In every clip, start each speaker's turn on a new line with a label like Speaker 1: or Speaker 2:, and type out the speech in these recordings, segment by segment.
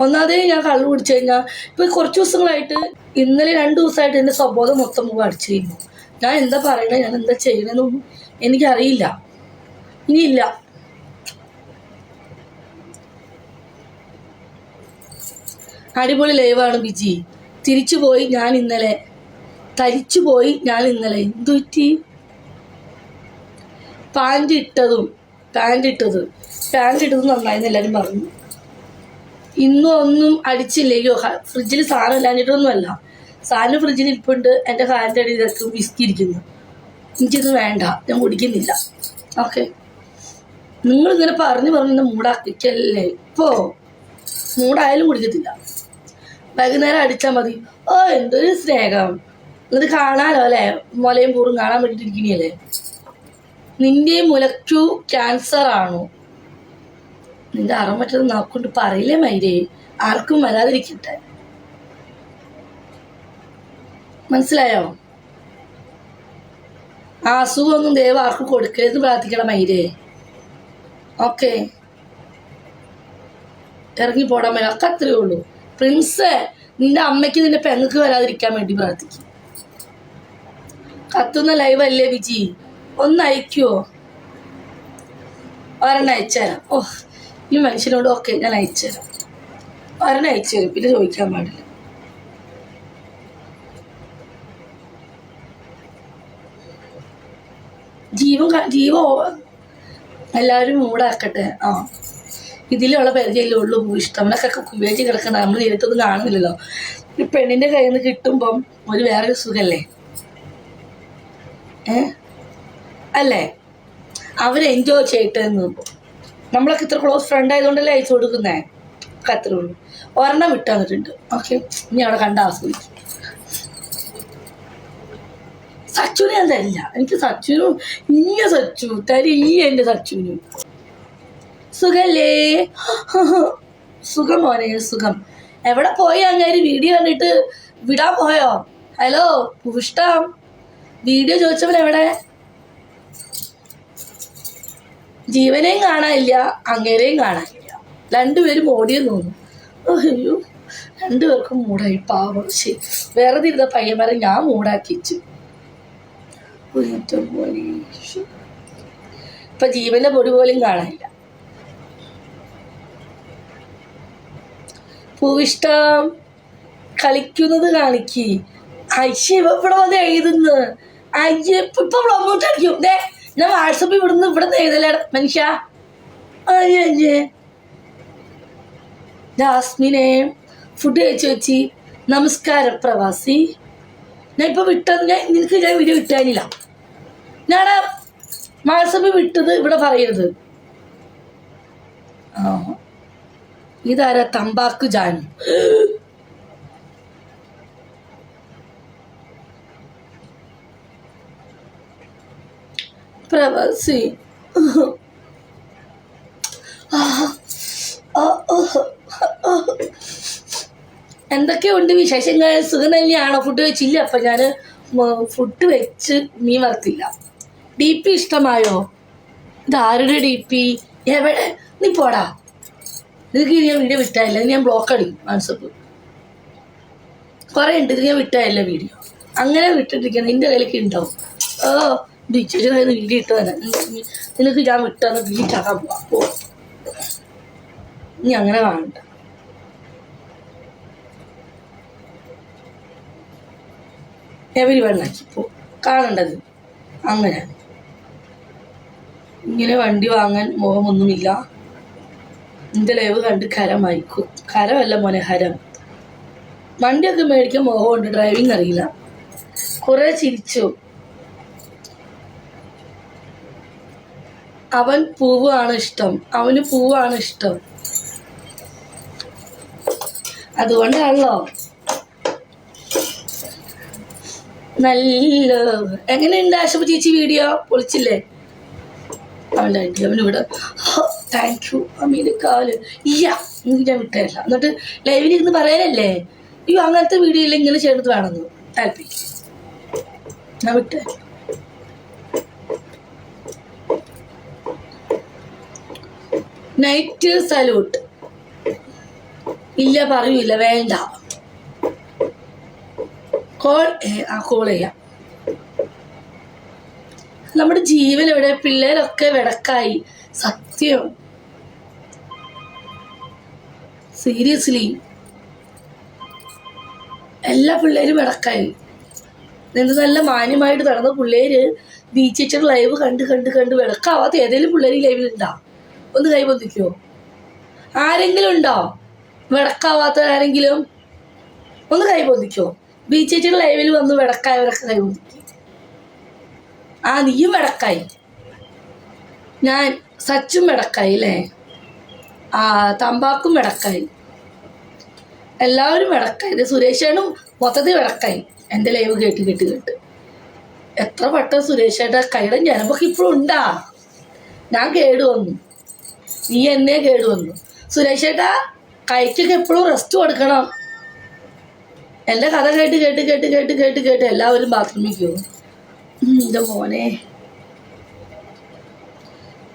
Speaker 1: ഒന്നാമതേ ഞാൻ കള്ളു കുടിച്ചു കഴിഞ്ഞാൽ ഇപ്പൊ കുറച്ച് ദിവസങ്ങളായിട്ട് ഇന്നലെ രണ്ട് ദിവസമായിട്ട് എന്റെ സ്വബോധം മൊത്തം അടിച്ചു കഴിഞ്ഞു ഞാൻ എന്താ പറയണേ? ഞാൻ എന്താ ചെയ്യണമെന്നൊന്നും എനിക്കറിയില്ല. ഇനിയില്ല. അടിപൊളി ലൈവാണ് ബിജി. തിരിച്ചു പോയി ഞാൻ ഇന്നലെ. തരിച്ചു പോയി ഞാൻ ഇന്നലെ. എന്തുറ്റി ഇട്ടതും പാന്റ് ഇട്ടത്. പാന്റ് ഇട്ടത് നന്നായെന്ന് എല്ലാവരും പറഞ്ഞു. ഇന്നും ഒന്നും അടിച്ചില്ലയോ ഫ്രിഡ്ജിൽ സാധനം ഇല്ലാഞ്ഞിട്ടൊന്നുമല്ല. സാധനം ഫ്രിഡ്ജിൽ ഇരിപ്പുണ്ട് എന്റെ കാലിന്റെ അടിയിൽ ഇതൊക്കെ വിസ്കി ഇരിക്കുന്നു. എനിക്കിത് വേണ്ട. ഞാൻ കുടിക്കുന്നില്ല. ഓക്കെ നിങ്ങളിങ്ങനെ പറഞ്ഞു പറഞ്ഞു പറഞ്ഞ് മൂടാക്കിക്കല്ലേ? ഇപ്പോ മൂടായാലും കുടിക്കത്തില്ല. വൈകുന്നേരം അടിച്ചാൽ മതി. ഓ എന്തൊരു സ്നേഹം. ഇത് കാണാലോ അല്ലേ? മുലയും പൂറും കാണാൻ വേണ്ടിയിട്ടിരിക്കണല്ലേ നിന്റെ മുലക്കു ക്യാൻസർ ആണോ? നിന്റെ അറം പറ്റത് നോക്കൊണ്ട് പറയില്ലേ മൈരേ? ആർക്കും വരാതിരിക്കട്ടെ. മനസ്സിലായോ? ആ അസുഖമൊന്നും ദൈവം ആർക്കും കൊടുക്കരുത് പ്രാർത്ഥിക്കണം മൈരേ. ഓക്കെ. ഇറങ്ങി പോടാൻ മേലെ ഒക്കെ അത്രയേ ഉള്ളൂ. പ്രിൻസ് നിന്റെ അമ്മയ്ക്ക് നിന്റെ പെങ്ങൾക്ക് വരാതിരിക്കാൻ വേണ്ടി പ്രാർത്ഥിക്കും. കത്തുന്ന ലൈവ് അല്ലേ വിജി? ഒന്ന് അയക്കുവോ? ഒരെണ്ണം അയച്ചുതരാം. ഓ ഈ മനുഷ്യനോട് ഓക്കെ ഞാൻ അയച്ചു തരാം. ഒരെണ്ണം അയച്ചു തരും. പിന്നെ ചോദിക്കാൻ പാടില്ല. ജീവൻ ജീവോ എല്ലാവരും മൂടാക്കട്ടെ. ആ. ഇതിലുള്ള പരിചയമല്ലേ ഉള്ളൂ നമ്മളൊക്കെ ഉപയോഗിച്ച് കിടക്കണ നമ്മൾ നേരിട്ടൊന്നും കാണുന്നില്ലല്ലോ. ഈ പെണ്ണിന്റെ കയ്യിൽ നിന്ന് കിട്ടുമ്പം ഒരു വേറൊരു സുഖല്ലേ? ഏ? അല്ലേ? അവർ എൻജോയ് ചെയ്യട്ടെ എന്ന് നമ്മളൊക്കെ ഇത്ര ക്ലോസ് ഫ്രണ്ട് ആയതുകൊണ്ടല്ലേ അയച്ചു കൊടുക്കുന്നേ? അത്രേ ഉള്ളൂ. ഒരെണ്ണം വിട്ടു തന്നിട്ടുണ്ട് ഓക്കെ ഇനി അവിടെ കണ്ട ആസ്വദിക്കും. സച്ചുവിനെ അതല്ല എനിക്ക് സച്ചുവിനും ഇന്ന സച്ചു തരി ഈ എന്റെ സച്ചുവിനും. സുഖല്ലേ? സുഖം മോനെ സുഖം. എവിടെ പോയി അങ്ങേര് വീഡിയോ കണ്ടിട്ട് വിടാൻ പോയോ? ഹലോ പുഷ്ടം. വീഡിയോ ചോദിച്ചവൻ എവിടെ? ജീവനെയും കാണാനില്ല അങ്ങേരെയും കാണാനില്ല. രണ്ടുപേരും ഓടിയെന്ന് തോന്നുന്നു അയ്യോ രണ്ടുപേർക്കും മൂടായി. പാവം ശരി വേറെ ഇരുന്ന പയ്യന്മാരെ ഞാൻ മൂടാക്കി വെച്ചു. ഒരിറ്റം പോലെ. ശ്ശോ. ഇപ്പൊ ജീവന്റെ പൊടി പോലും കാണാനില്ല. പൂവിഷ്ടം കളിക്കുന്നത് കാണിക്ക്. അയ്യ ഇവ ഇവിടെ വന്ന് എഴുതുന്നു. അയ്യ ഇപ്പൊ ഇവിടെ ദേ ഞാൻ വാട്സപ്പിൽ ഇവിടുന്ന് ഇവിടെ നിന്ന് എഴുതലേ മനുഷ്യ ജാസ്മിനെ ഫുഡ് കഴിച്ചു വെച്ചി നമസ്കാരം പ്രവാസി. ഞാൻ ഇപ്പൊ വിട്ടത് ഞാൻ നിനക്ക് ഞാൻ വീഡിയോ വിട്ടാനില്ല ഞാൻ വാട്സപ്പിൽ വിട്ടത് ഇവിടെ പറയരുത്. ഇതാരാ തമ്പാക്കു ജാനു? പ്രവാസി. എന്തൊക്കെയുണ്ട് വിശേഷങ്ങൾ? സുഖം തന്നെയാണോ? ഫുഡ് വെച്ചില്ല അപ്പൊ ഞാൻ ഫുഡ് വെച്ച് മീൻ വറുത്തില്ല. ഡി പി ഇഷ്ടമായോ? ഇതാരുടെ ഡി പി എവിടെ നീ പോടാ. നിനക്ക് ഇനി ഞാൻ വീഡിയോ വിട്ടായില്ല. ഞാൻ ബ്ലോക്ക് അടിക്കും വാട്സപ്പ്. കുറേ ഉണ്ട്. ഇത് ഞാൻ വിട്ടായില്ല വീഡിയോ. അങ്ങനെ വിട്ടിട്ടിരിക്കണം നിന്റെ കയ്യിലേക്ക് ഉണ്ടാവും ഓ കയ്യിൽ വീഡിയോ ഇട്ട് തന്നെ നിനക്ക് ഞാൻ വിട്ടാന്ന് ഡിലീറ്റ് ആക്കാൻ പോവാം. നീ അങ്ങനെ കാണണ്ട. എവരി വണ്ണാക്കി പോ. കാണണ്ടത്. അങ്ങനെ. ഇങ്ങനെ വണ്ടി വാങ്ങാൻ മോഹമൊന്നുമില്ല നിന്റെ ലൈവ് കണ്ട് കരമായിക്കും കരമല്ല മോനെ ഹരം. വണ്ടിയൊക്കെ മേടിക്കാൻ മോഹമുണ്ട് ഡ്രൈവിംഗ് അറിയില്ല. കുറേ ചിരിച്ചു. അവൻ പൂവാണ് ഇഷ്ടം. അവന് പൂവാണ് ഇഷ്ടം. അതുകൊണ്ടാണല്ലോ. നല്ല എങ്ങനെയുണ്ട് ആശുപ ചേച്ചി വീഡിയോ? പൊളിച്ചില്ലേ? അവന്റെ ആന്റി അവനിവിടെ താങ്ക് യു അമ്മീന്റെ കാൽ ഇയ്യ എനിക്ക് ഞാൻ വിട്ടതല്ല എന്നിട്ട് ലൈവിൽ ഇരുന്ന് പറയാനല്ലേ അയ്യോ അങ്ങനത്തെ വീഡിയോയിൽ ഇങ്ങനെ ചെയ്യണത് വേണമെന്ന്. താല്പര്യം. ഞാൻ വിട്ടേ നൈറ്റ് സല്യൂട്ട് ഇല്ല പറയൂല വേണ്ട. കോൾ ആ കോൾ ചെയ്യാം. നമ്മുടെ ജീവൻ ഇവിടെ പിള്ളേരൊക്കെ വിടക്കായി. സത്യം. സീരിയസ്ലി എല്ലാ പിള്ളേരും വിടക്കായി. നിന്ന് നല്ല മാന്യമായിട്ട് നടന്ന പിള്ളേര് ബീച്ചിട്ട് ലൈവ് കണ്ട് കണ്ട് കണ്ട് വിടക്കാവാത്ത ഏതെങ്കിലും പിള്ളേർ ഉണ്ടാ ഒന്ന് കൈ പൊന്തിക്കോ. ആരെങ്കിലും ഉണ്ടോ? വിടക്കാവാത്ത ആരെങ്കിലും ഒന്ന് കൈ പൊന്തിക്കോ. ബീച്ചിട്ട് ലൈവിൽ വന്ന് വിടക്കായവരൊക്കെ കൈ പൊന്തിക്കും. ആ നീയും വിടക്കായി. ഞാൻ സച്ചും വിടക്കായി അല്ലേ? ആ തമ്പാക്കും വിടക്കായി. എല്ലാവരും വിടക്കായി. ഇത് സുരേഷേനും മൊത്തത്തിൽ വിടക്കായി. എന്റെ ലൈവ് കേട്ട് കേട്ട് കേട്ട്. എത്ര പെട്ടെന്ന് സുരേഷേട്ട കൈയുടെ ഞരമ്പൊക്കെ ഇപ്പോഴും ഉണ്ടാ. ഞാൻ കേട് വന്നു. നീ എന്നെ കേട് വന്നു. സുരേഷേട്ടാ കൈക്കൊക്കെ എപ്പോഴും റെസ്റ്റ് കൊടുക്കണം. എന്റെ കഥ കേട്ട് കേട്ട് കേട്ട് കേട്ട് കേട്ട് കേട്ട് എല്ലാവരും ബാത്റൂമിൽ പോകും എന്റെ മോനെ.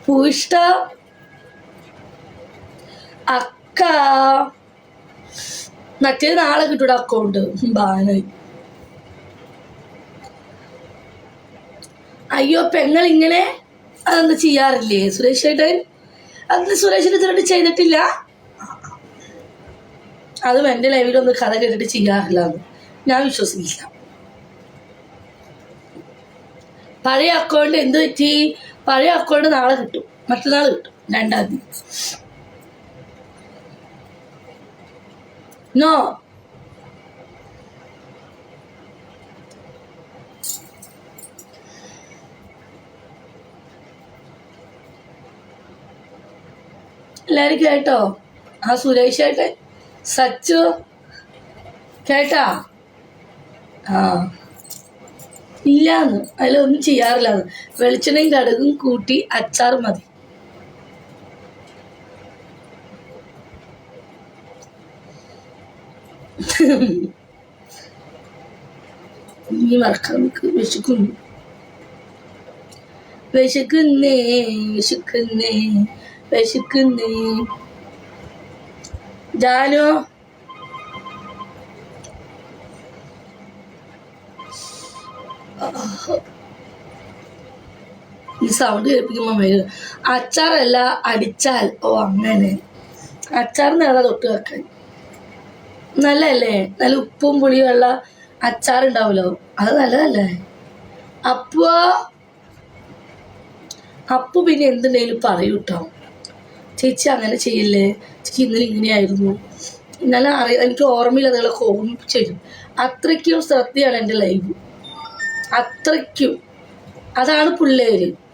Speaker 1: പൂഷ്ട അക്ക. മറ്റേ നാളെ കിട്ടൂടെ അക്കൗണ്ട് ബാനായി അയ്യോ പെങ്ങൾ ഇങ്ങനെ അതൊന്നും ചെയ്യാറില്ലേ? സുരേഷ് ചേട്ടൻ അന്ന് സുരേഷിന് ഇതുവരെ ചെയ്തിട്ടില്ല. അതും എന്റെ ലൈവിലൊന്നും കഥ കേട്ടിട്ട് ചെയ്യാറില്ല എന്ന് ഞാൻ വിശ്വസിക്കില്ല. പഴയ അക്കൗണ്ട് എന്ത് പറ്റി? പഴയ അക്കൗണ്ട് നാളെ കിട്ടും. മറ്റന്നാൾ കിട്ടും. രണ്ടാം തീയതി. നോ എല്ലാരും കേട്ടോ? ആ സുരേഷ് ഏട്ടൻ. സച്ചു. കേട്ടാ? ആ. ഇല്ലാന്ന്. അതിലൊന്നും ചെയ്യാറില്ലാന്ന്. വെളിച്ചെണ്ണയും കടുകും കൂട്ടി അച്ചാർ മതി. നീ മറക്കാൻ നിൽക്ക് വിശക്കുന്നു. വിശക്കുന്നേ വിശക്കുന്നേ. വിശക്കുന്നേ. ജാലോ ഈ സൗണ്ട് കേൾപ്പിക്കുമ്പോ വരും. അച്ചാറല്ല അടിച്ചാൽ. ഓ അങ്ങനെ. അച്ചാർ നേരെ തൊട്ട് വെക്കാൻ? നല്ലതല്ലേ? നല്ല ഉപ്പും പുളിയും ഉള്ള അച്ചാർ ഉണ്ടാവുമല്ലോ അത് നല്ലതല്ലേ? അപ്പോ അപ്പു പിന്നെ എന്തുണ്ടെങ്കിലും പറയൂ കേട്ടോ ചേച്ചി അങ്ങനെ ചെയ്യില്ലേ? ചേച്ചി ഇന്നലെ ഇങ്ങനെയായിരുന്നു. ഇന്നലെ അറിയാം എനിക്ക് ഓർമ്മയില്ല അതുകളൊക്കെ ഓർമ്മിപ്പിച്ചു തരും അത്രയ്ക്കും ശ്രദ്ധയാണ് എന്റെ ലൈവ് അത്രയ്ക്കും. അതാണ് പിള്ളേര്.